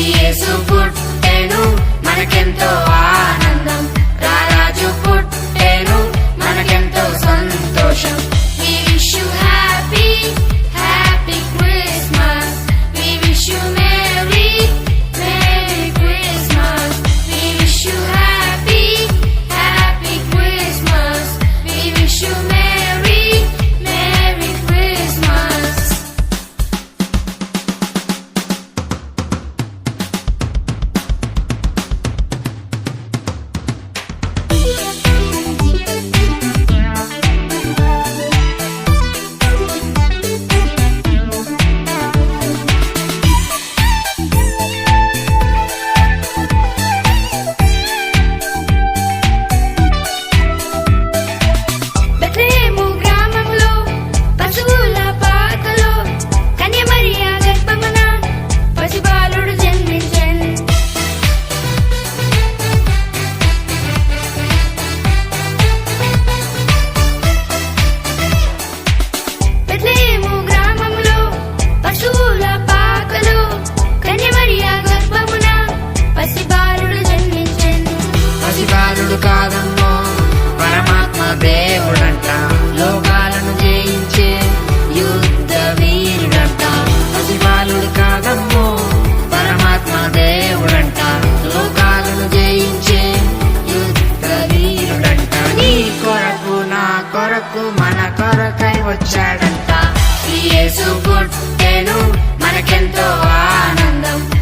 యేసు పుట్టెను మనకెంతో ఆనందం. రారాజు పుట్టెను మనకెంతో సంతోషం. కొరకు మన కొరకై వచ్చాడంట. యేసు మనకెంతో ఆనందం.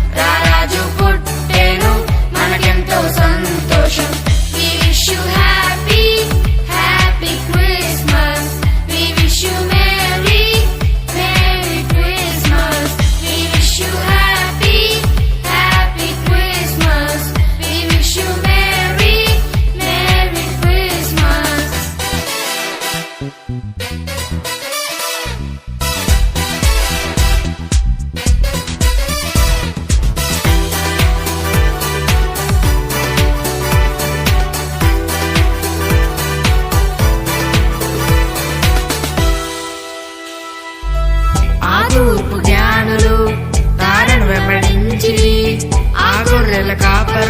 వెంబడించిరి